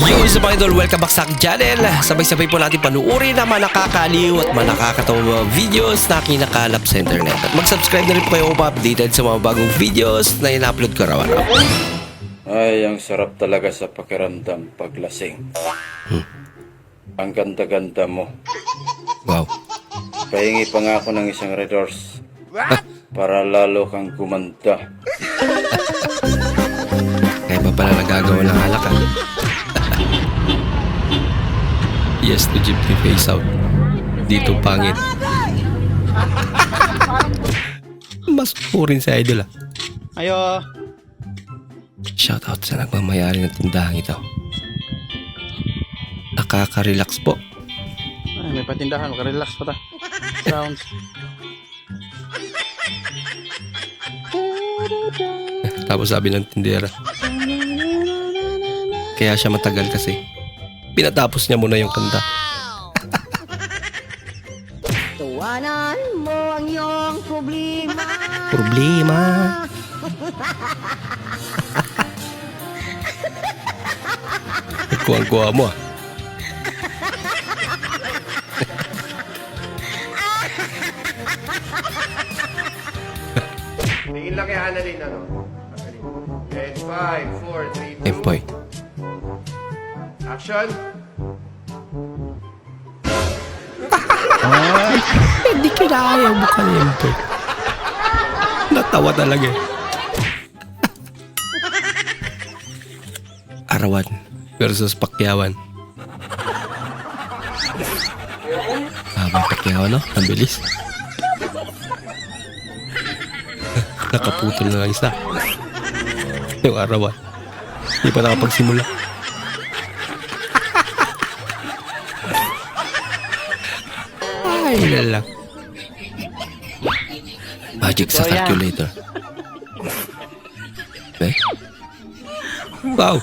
Yo, sa mga idol, welcome back sa aking channel. Sabay-sabay po natin panuorin ang mga nakakaliw at mga nakakatawang mga videos na kinakalap sa internet. At mag-subscribe na rin po kayo upang updated sa mga bagong videos na ina-upload ko araw-araw. Ay, ang sarap talaga sa pakiramdam paglasing. Ang ganda-ganda mo. Wow. Pahingi pa nga ako ng isang red horse. Para lalo kang gumanda. Kaya pa pala nagagawa ng alak ah. Yes to Jeepney face out. Dito pangit. Mas purin sa idol ah. Ayo. Shoutout sa nagmamayari ng tindahan ito. Nakaka-relax po. Ay, may patindahan, makarelax pa ta. Sounds. Tapos sabi ng tindera. Kaya siya matagal kasi. Pinatapos niya muna yung kanta. Tuwanan mo ang iyong problema. Problema. Kuha-kuha mo ah. Tingin lang kay Annalyn, ano? Annalyn. And 5, 4, 3, 2, Empoy. Action! Hindi kinaya mo ka ni Empoy. Natawa talaga eh. Arawan versus Pakyawan. Habang Pakyawan, no? Ang bilis. Nakaputol na lang isa. Yung arawan. Hindi pa nakapagsimula. Lala. Magic sa calculator. Eh? Wow!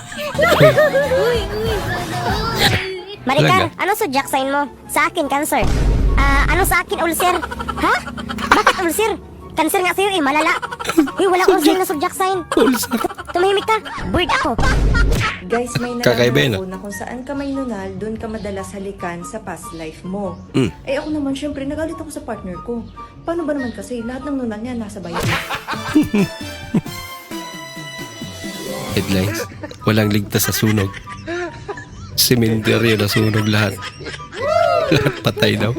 Maricar, Talaga? ano sa jack sign mo? Sa akin, cancer. Ah, ano sa akin, ulcer? Ha? Bakit ulcer? Cancer nga sa'yo eh, malala. Uy, walang ulcer na sa jack sign. Ulcer. Tumahimik ka. Bird ako. Guys, may Kakaiba yun, nalaman ako na kung saan ka may nunal, doon ka madalas halikan sa past life mo. Mm. Eh ako naman, syempre, nagalit ako sa partner ko. Paano ba naman kasi, lahat ng nunal niya nasa bayan. Headlines. Walang ligtas sa sunog. Sementeryo na sunog lahat. lahat patay daw.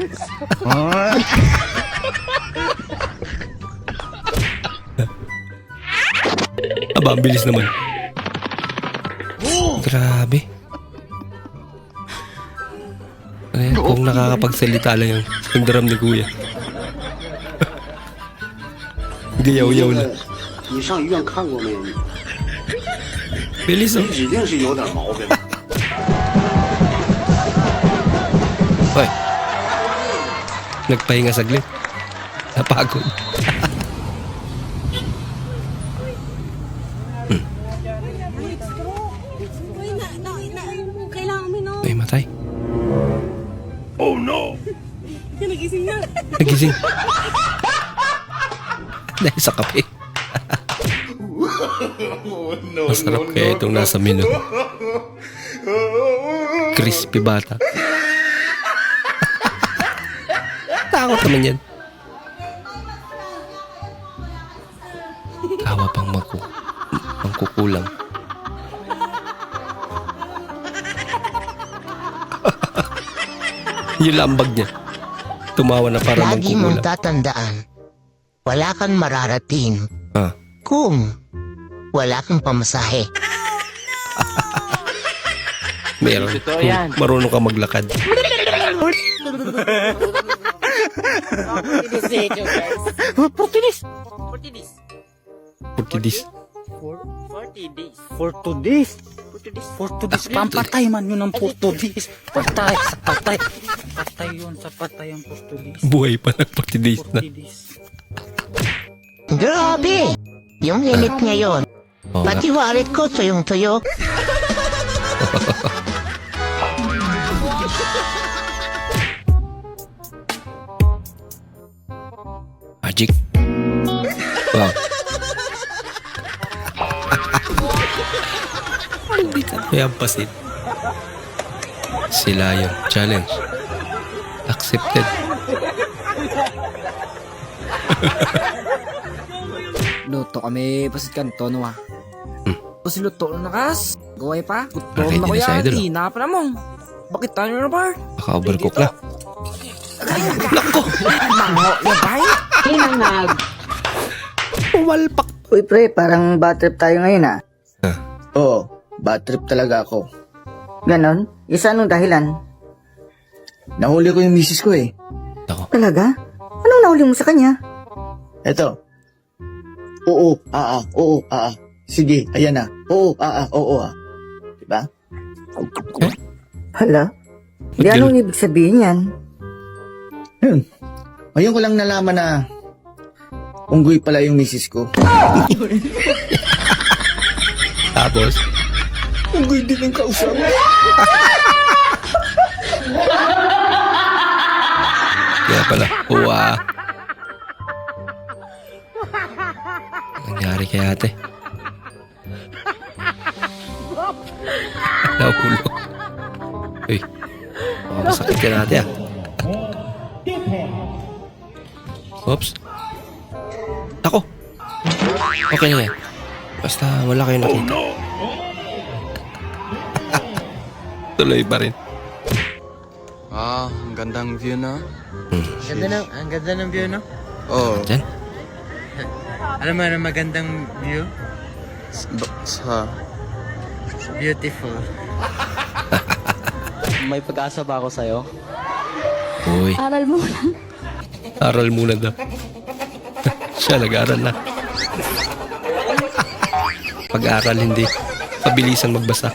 Aba, ang bilis naman. Grabe. Ay, kung nakakapagsalita lang yung, yung drum ni Kuya. Gayaw-yaw na. 你上医院看过没有？你 Bilis oh. 指定是有点毛病。 Hoy. Nagpahinga saglit. Napagod. Oh no! Nagising na. Nagising. Dahil sa kape. Masarap kaya itong nasa menu. Crispy bata. Takot naman yan. Tawa pang mangkukulang. Yung lambag niya. Tumawa na para Lagi mong tatandaan, wala kang mararating Ah, kung wala kang pamasahe. meron. Marunong ka maglakad. Portidis. For today's. For today's. Pampatay man yun ang for today's. Patay patay. Patay yun sa patay ang for today's. Buhay pa nagportidis na. Grabe! Yung init ngayon, Oo nga. pati warit ko tuyong tuyo. Magic. Wow. Hindi ka may ampasin. Sila yun. Challenge. Accepted. Luto kami pasit kanto no ah. Hmm. Kasi luto na nakas. Gaway pa. Gutom na ko na yan. Idol, oh. Ina pa na mo. Bakit tayo na bar? Baka overcook na. Nako! Mango, yabay. Umalpak. Uy pre, parang bad trip tayo ngayon ah. Oo, bad trip talaga ako. Ganon? Isa anong dahilan? Nahuli ko yung misis ko eh. Nako. Talaga? Anong nahuli mo sa kanya? Eto. Oo, ah, ah, oo, ah, ah. Sige, ayan na. Oo, ah, ah, oo, ah. Diba? Hala? Di Ba't anong ibig sabihin yan? Yun. Ngayon ko lang nalaman na unggoy pala yung misis ko. Tapos, Unggoy din yung kausap. pala, uwa. Nangyari kay ate? Nahulog. Uy, baka masakit ka natin ah. Oops. Ako. Okay na yan. Basta wala kayong nakita. Tuloy pa rin. Ah, ang gandang view na. Ganda ng, ang ganda ng view no? Oh, Diyan. Alam mo na magandang view? sa... Beautiful. May pag-asa ba ako sa'yo? Uy. Aral mo lang. Aral muna daw. Siya nag-aral na. Pag-aral hindi. Pabilisan magbasa.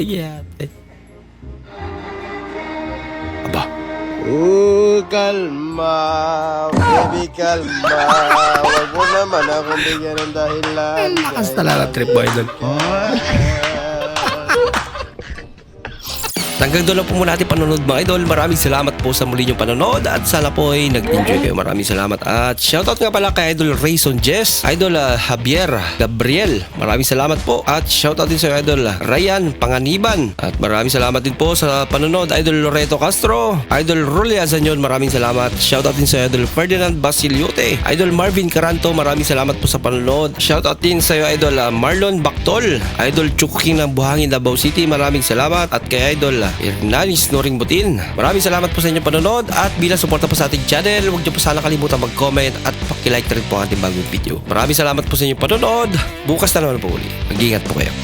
Yeah. Aba, Uh, kalma. Baby, kalma. Huwag mo naman akong bigyan ng dahilan. lakas talaga trip boy doon. Hanggang doon lang po muna ating panonood mga idol. Maraming salamat po sa muli niyong panonood at sana po ay nag-enjoy kayo. Maraming salamat at shoutout nga pala kay Idol Rayson Jess, Idol ah, Javier Gabriel. Maraming salamat po at shoutout din sa Idol ah, Ryan Panganiban. At maraming salamat din po sa panonood Idol Loreto Castro, Idol Rulia Zanyon. Maraming salamat. Shoutout din sa Idol Ferdinand Basiliote, Idol Marvin Caranto. Maraming salamat po sa panonood. Shoutout din sa Idol ah, Marlon Bactol, Idol Chukuking ng Buhangin Davao City. Maraming salamat at kay Idol ah, Hernanis Noring Butin. Maraming salamat po sa inyong panonood at bilang suporta po sa ating channel, huwag niyo po sana kalimutan mag-comment at pakilike na rin po ang ating bagong video. Maraming salamat po sa inyong panonood. Bukas na naman po uli. Mag-ingat po kayo.